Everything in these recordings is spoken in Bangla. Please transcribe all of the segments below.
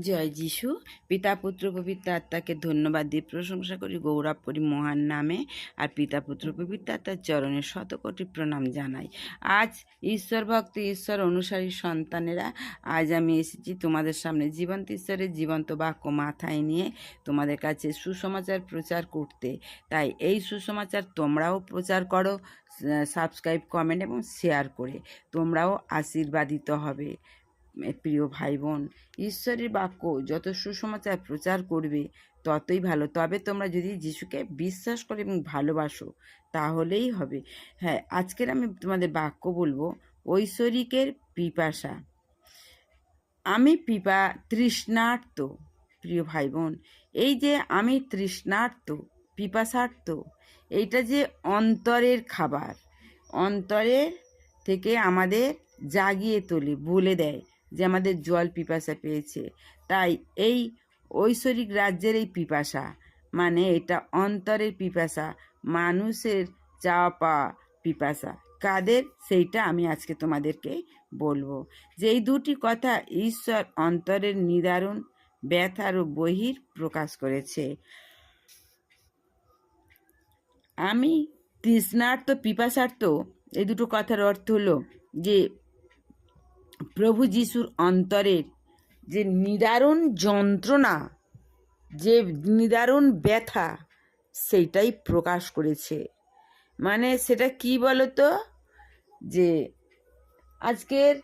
জয় যিশু। পিতা, পুত্র, পবিত্র আত্মাকে ধন্যবাদ দিয়ে প্রশংসা করি, গৌরব করি মহান নামে। আর পিতা, পুত্র, পবিত্র আত্মার চরণে শতকোটি প্রণাম জানাই। আজ ঈশ্বর ভক্ত, ঈশ্বর অনুসারী সন্তানেরা, আজ আমি এসেছি তোমাদের সামনে জীবন্ত ঈশ্বরের জীবন্ত বাক্য মাথায় নিয়ে তোমাদের কাছে সুসমাচার প্রচার করতে। তাই এই সুসমাচার তোমরাও প্রচার করো সাবস্ক্রাইব কমেন্ট এবং শেয়ার করে। তোমরাও আশীর্বাদিত হবে। প্রিয় ভাই বোন ঈশ্বরের বাক্য যত সুসমাচার প্রচার করবে, ততই ভালো। তবে তোমরা যদি যিশুকে বিশ্বাস করো এবং ভালোবাসো, তাহলেই হবে। হ্যাঁ আজকের আমি তোমাদের বাক্য বলব, ঐশ্বরিকের পিপাসা। আমি পিপা, তৃষ্ণার্ত, প্রিয় ভাই বোন এই যে আমি তৃষ্ণার্ত পিপাসার্থ এইটা যে অন্তরের খাবার, অন্তরের থেকে আমাদের জাগিয়ে তোলে, বলে দেয়। যে আমাদের জল পিপাসা পেয়েছে। তাই এই ঐশ্বরিক রাজ্যের এই পিপাসা মানে এটা অন্তরের পিপাসা, মানুষের চাওয়া পাওয়া পিপাসা। কাদের? সেইটা আমি আজকে তোমাদেরকে বলব। যে এই দুটি কথা ঈশ্বর অন্তরের নিদারুণ, ব্যথার ও বহির প্রকাশ করেছে। আমি তৃষ্ণার্থ পিপাসার্থ এই দুটো কথার অর্থ হলো যে প্রভু যিশুর অন্তরের যে নিদারুণ যন্ত্রণা, যে নিদারুণ ব্যথা, সেইটাই প্রকাশ করেছে। মানে সেটা কি বলতো? যে আজকের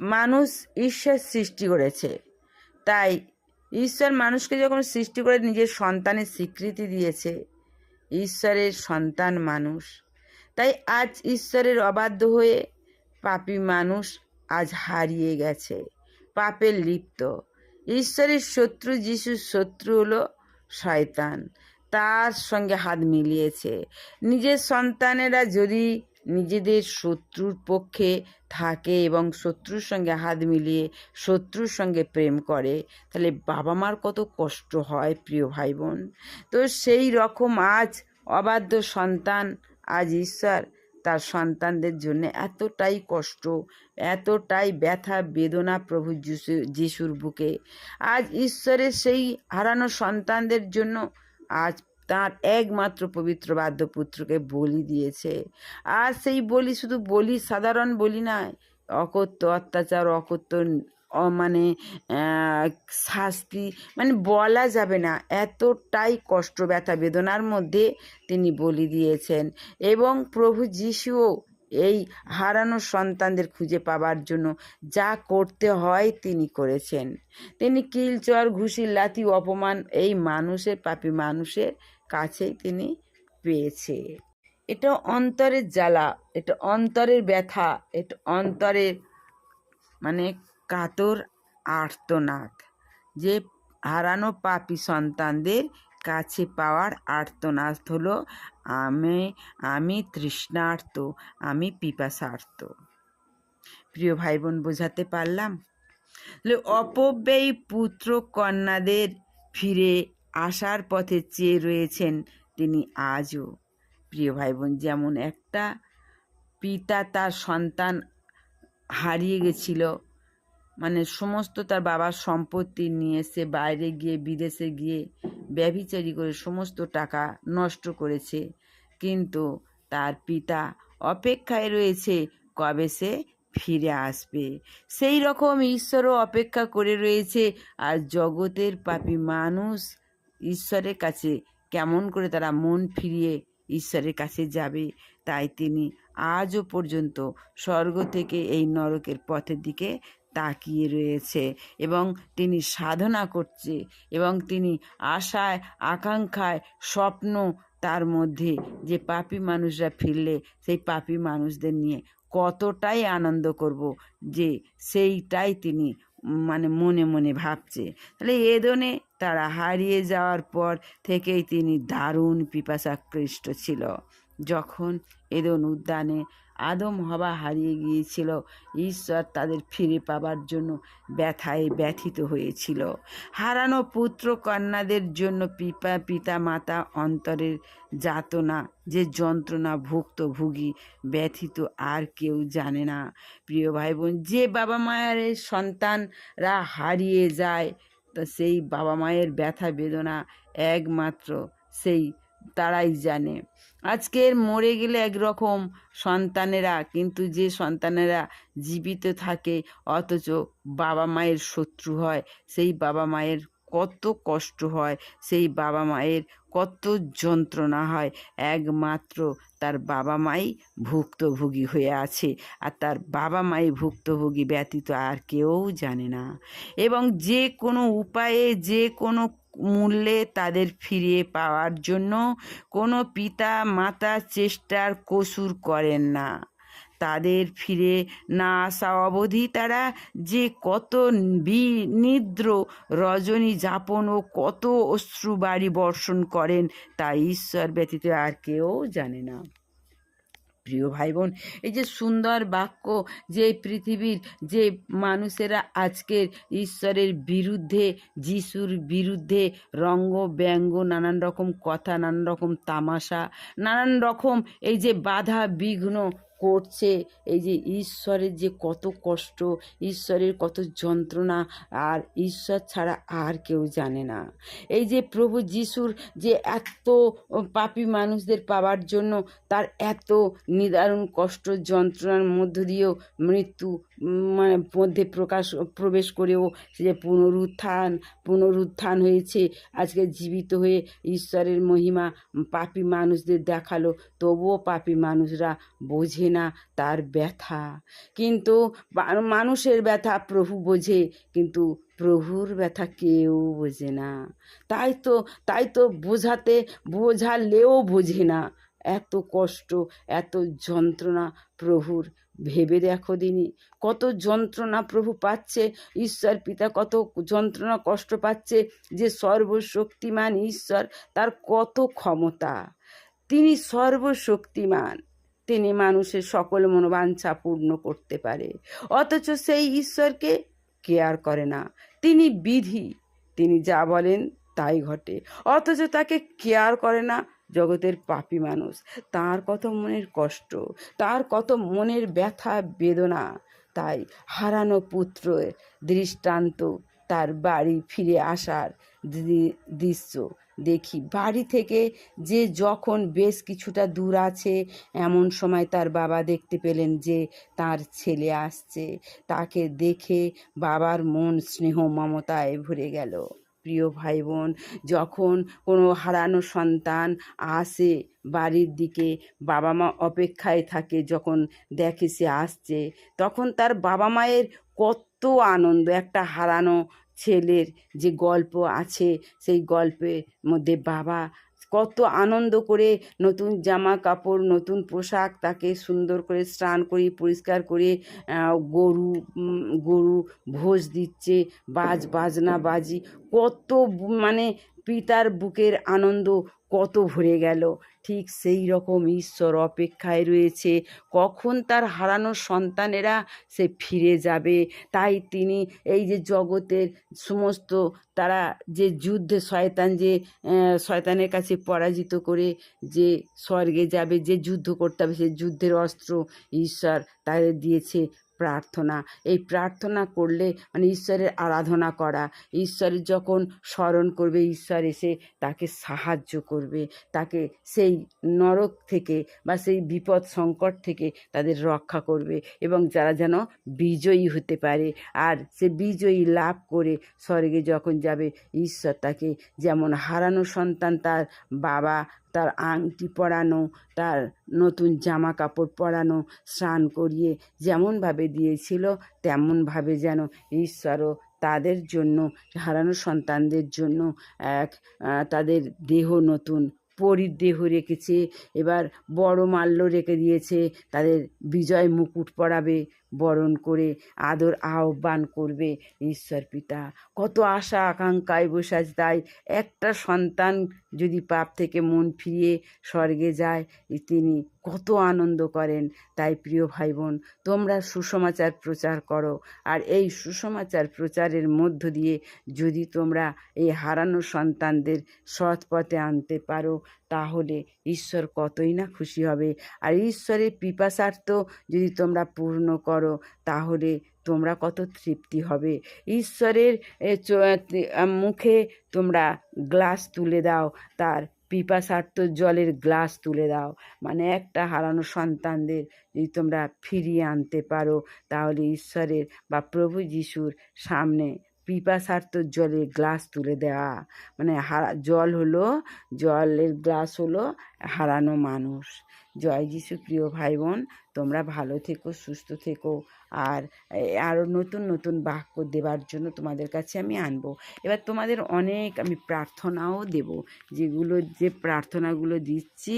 মানুষ ঈশ্বর সৃষ্টি করেছে। তাই ঈশ্বর মানুষকে যখন সৃষ্টি করে নিজের সন্তানের স্বীকৃতি দিয়েছে, ঈশ্বরের সন্তান মানুষ। তাই আজ ঈশ্বরের অবাধ্য হয়ে পাপী মানুষ আজ হারিয়ে গেছে, পাপের লিপ্ত। ঈশ্বরের শত্রু যিশুর শত্রু হলো শয়তান। তার সঙ্গে হাত মিলিয়েছে। নিজের সন্তানেরা যদি নিজেদের শত্রুর পক্ষে থাকে এবং শত্রুর সঙ্গে হাত মিলিয়ে শত্রুর সঙ্গে প্রেম করে, তাহলে বাবা মার কত কষ্ট হয়, প্রিয় ভাই বোন? তো সেই রকম আজ অবাধ্য সন্তান আজ ঈশ্বর তার সন্তানদের জন্য এতটাই কষ্ট, এতটাই ব্যথা, বেদনা প্রভু যিশু, যিশুর বুকে। আজ ঈশ্বরের সেই হারানো সন্তানদের জন্য আজ তার একমাত্র পবিত্র বাদ্য পুত্রকে বলি দিয়েছে। আর সেই বলি শুধু বলি, সাধারণ বলি নয়, অকথ্য অত্যাচার, অকথ্য মানে শাস্তি মানে বলা যাবে না। এতটাই কষ্ট ব্যথা বেদনার মধ্যে তিনি বলি দিয়েছেন। এবং প্রভু যিশুও এই হারানো সন্তানদের খুঁজে পাবার জন্য যা করতে হয় তিনি করেছেন। তিনি কিলচর ঘুষি লাথি, অপমান, এই মানুষের পাপি মানুষের কাছেই তিনি পেয়েছে। এটা অন্তরের জ্বালা, এটা অন্তরের ব্যথা, এটা অন্তরের মানে কাতর আর্তনাদ, যে হারানো পাপি সন্তানদের কাছে পাওয়ার আর্তনাদ হলো, আমি আমি তৃষ্ণার্ত, আমি পিপাসার্ত। প্রিয় ভাই বোন বোঝাতে পারলাম? অপব্যয়ী পুত্র কন্যাদের ফিরে আসার পথে চেয়ে রয়েছেন তিনি আজও। প্রিয় ভাই বোন যেমন একটা পিতা তার সন্তান হারিয়ে গেছিল মানে সমস্ত তার বাবার সম্পত্তি নিয়ে সে বাইরে গিয়ে, বিদেশে গিয়ে ব্যভিচারি করে সমস্ত টাকা নষ্ট করেছে। কিন্তু তার পিতা অপেক্ষায় রয়েছে কবে সে ফিরে আসবে। সেই রকম ঈশ্বরও অপেক্ষা করে রয়েছে। আর জগতের পাপি মানুষ ঈশ্বরের কাছে কেমন করে তারা মন ফিরিয়ে ঈশ্বরের কাছে যাবে, তাই তিনি আজও পর্যন্ত স্বর্গ থেকে এই নরকের পথের দিকে তাকিয়ে রয়েছে এবং তিনি সাধনা করছে এবং তিনি আশায়, আকাঙ্ক্ষায় স্বপ্ন তার মধ্যে যে পাপি মানুষরা ফিরলে সেই পাপি মানুষদের নিয়ে কতটাই আনন্দ করব যে সেইটাই তিনি মানে মনে মনে ভাবছে। তাহলে এদনে তারা হারিয়ে যাওয়ার পর থেকেই তিনি দারুণ পিপাসাকৃষ্ট ছিল। যখন এদন উদ্যানে আদম হবা হারিয়ে গিয়েছিল। ঈশ্বর তাদের ফিরে পাবার জন্য ব্যথায় ব্যথিত হয়েছিল। হারানো পুত্র কন্যাদের জন্য পিপা পিতা মাতা অন্তরের যাতনা, যে যন্ত্রণা ভুক্তভোগী ব্যথিত আর কেউ জানে না। প্রিয় ভাই বোন যে বাবা মায়ের সন্তানরা হারিয়ে যায়, তা সেই বাবা মায়ের ব্যথা বেদনা একমাত্র সেই তারাই জানে। আজকের মরে গেলে একরকম সন্তানেরা, কিন্তু যে সন্তানেরা জীবিত থাকে, অথচ বাবা মায়ের শত্রু হয়, সেই বাবা মায়ের কত কষ্ট হয়, সেই বাবা মায়ের কত যন্ত্রণা হয়। একমাত্র তার বাবা মাই ভুক্তভোগী হয়ে আছে, আর তার বাবা মাই ভুক্তভোগী ব্যতীত আর কেউ জানে না। এবং যে কোনো উপায়ে, যে কোনো মূল্যে তাদের ফিরিয়ে পাওয়ার জন্য কোনো পিতা মাতা চেষ্টার কসুর করেন না। তাদের ফিরে না আসা অবধি তারা যে কত বিনিদ্র রজনী যাপন ও কত অশ্রু বাড়ি বর্ষণ করেন তা ঈশ্বর ব্যতীত আর কেউ জানে না। প্রিয় ভাই বোন এই যে সুন্দর বাক্য যে পৃথিবীর যে মানুষেরা আজকের ঈশ্বরের বিরুদ্ধে, যিশুর বিরুদ্ধে রঙ্গ, ব্যঙ্গ, নানান রকম কথা, নানান রকম তামাশা, নানান রকম এই যে বাধা, বিঘ্ন করছে। এই যে ঈশ্বরের যে কত কষ্ট, ঈশ্বরের কত যন্ত্রণা, আর ঈশ্বর ছাড়া আর কেউ জানে না। এই যে প্রভু যিশুর যে এত পাপি মানুষদের পাওয়ার জন্য তার এত নিদারুণ কষ্ট, যন্ত্রণার মধ্য দিয়েও মৃত্যু মানে মধ্যে প্রকাশ, প্রবেশ করেও যে পুনরুত্থান পুনরুত্থান হয়েছে, আজকে জীবিত হয়ে ঈশ্বরের মহিমা পাপী মানুষদের দেখাল, তবুও পাপী মানুষরা বোঝে না তার ব্যথা। কিন্তু মানুষের ব্যথা প্রভু বোঝে, কিন্তু প্রভুর ব্যথা কেউ বোঝে না। তাই তো তাই তো বোঝাতে, বোঝালেও বোঝে না। এত কষ্ট, এত যন্ত্রণা প্রভুর ভেবে দেখো দিনি। কত যন্ত্রণা প্রভু পাচ্ছে, ঈশ্বর পিতা কত যন্ত্রণা কষ্ট পাচ্ছে যে সর্বশক্তিমান ঈশ্বর, তার কত ক্ষমতা। তিনি সর্বশক্তিমান, তিনি মানুষের সকল মনোবাঞ্ছা পূর্ণ করতে পারে। অথচ সেই ঈশ্বরকে কেয়ার করে না। তিনি বিধি, তিনি যা বলেন তাই ঘটে। অথচ তাকে কেয়ার করে না জগতের পাপী মানুষ। তার কত মনের কষ্ট, তার কত মনের ব্যথা, বেদনা। তাই হারানো পুত্র দৃষ্টান্ত তার বাড়ি ফিরে আসার দৃশ্য দেখি। বাড়ি থেকে যে যখন বেশ কিছুটা দূর আছে, এমন সময় তার বাবা দেখতে পেলেন যে তার ছেলে আসছে। তাকে দেখে বাবার মন স্নেহ মমতায় ভরে গেল। প্রিয় ভাই বোন যখন কোনো হারানো সন্তান আসে বাড়ির দিকে, বাবা মা অপেক্ষায় থাকে যখন দেখে সে আসছে, তখন তার বাবা মায়ের কত আনন্দ। একটা হারানো ছেলের যে গল্প আছে, সেই গল্পের মধ্যে বাবা কত আনন্দ করে নতুন জামা কাপড়, নতুন পোশাক তাকে সুন্দর করে স্নান করিয়ে, পরিষ্কার করে গরু গরু ভোজ দিচ্ছে, বাজ, বাজনা, বাজি। কত মানে পিতার বুকের আনন্দ কত ভরে গেল। ঠিক সেই রকম ঈশ্বর অপেক্ষায় রয়েছে। কখন তার হারানো সন্তানেরা সে ফিরে যাবে? তাই তিনি এই যে জগতের সমস্ত তারা যে যুদ্ধে শয়তান যে শয়তানের কাছে পরাজিত করে যে স্বর্গে যাবে, যে যুদ্ধ করতে হবে, সে যুদ্ধের অস্ত্র ঈশ্বর তাদের দিয়েছে। প্রার্থনা। এই প্রার্থনা করলে মানে ঈশ্বরের আরাধনা করা। ঈশ্বরের যখন স্মরণ করবে, ঈশ্বর এসে তাকে সাহায্য করবে। তাকে সেই নরক থেকে বা সেই বিপদ সংকট থেকে তাদের রক্ষা করবে এবং যারা যেন বিজয়ী হতে পারে। আর সে বিজয়ী লাভ করে স্বর্গে যখন যাবে, ঈশ্বর তাকে যেমন হারানো সন্তান তার বাবা তার আংটি পরানো, তার নতুন জামা কাপড় পরানো, স্নান করিয়ে যেমনভাবে দিয়েছিল, তেমনভাবে যেন ঈশ্বরও তাদের জন্য, হারানো সন্তানদের জন্য এক তাদের দেহ নতুন পরিদেহ রেখেছে, এবার বড় মাল্য রেখে দিয়েছে, তাদের বিজয় মুকুট পড়াবে বরণ করে আদর আহ্বান করবে ঈশ্বর পিতা। কত আশা আকাঙ্ক্ষায় বসে আছে তাই একটা সন্তান যদি পাপ থেকে মন ফিরিয়ে স্বর্গে যায়, তিনি কত আনন্দ করেন। তাই প্রিয় ভাই বোন তোমরা সুসমাচার প্রচার করো। আর এই সুসমাচার প্রচারের মধ্য দিয়ে যদি তোমরা এই হারানো সন্তানদের সৎ পথে আনতে পারো, তাহলে ঈশ্বর কতই না খুশি হবে। আর ঈশ্বরের পিপাসার্থ যদি তোমরা পূর্ণ করো, তাহলে তোমরা কত তৃপ্তি হবে। ঈশ্বরের মুখে তোমরা গ্লাস তুলে দাও, তার পিপাসার্থ জলের গ্লাস তুলে দাও। মানে একটা হারানো সন্তানদের যদি তোমরা ফিরিয়ে আনতে পারো, তাহলে ঈশ্বরের বা প্রভু যিশুর সামনে পিপাসার্থ জলের গ্লাস তুলে দেওয়া। মানে হারা, জল হলো, জলের গ্লাস হলো হারানো মানুষ। জয় যিশু প্রিয় ভাই বোন তোমরা ভালো থেকো, সুস্থ থেকো। আর আরও নতুন নতুন বাক্য দেবার জন্য তোমাদের কাছে আমি আনব। এবার তোমাদের অনেক আমি প্রার্থনাও দেব, যেগুলো, যে প্রার্থনাগুলো দিচ্ছি।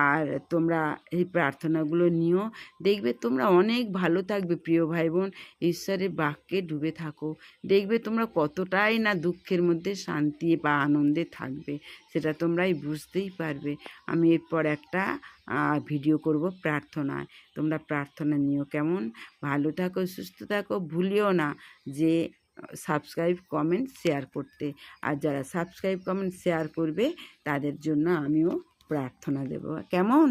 আর তোমরা এই প্রার্থনাগুলো নিও। দেখবে তোমরা অনেক ভালো থাকবে প্রিয় ভাই বোন ঈশ্বরের বাক্যে ডুবে থাকো। দেখবে তোমরা কতটাই না দুঃখের মধ্যে শান্তি বা আনন্দে থাকবে। সেটা তোমরাই বুঝতেই পারবে। আমি এরপর একটা ভিডিও করব প্রার্থনায়। তোমরা প্রার্থনা নিও কেমন? ভালো থাকো, সুস্থ থাকো, ভুলিও না যে সাবস্ক্রাইব কমেন্ট শেয়ার করতে। আর যারা সাবস্ক্রাইব কমেন্ট শেয়ার করবে, তাদের জন্য আমিও প্রার্থনা দেব। কেমন?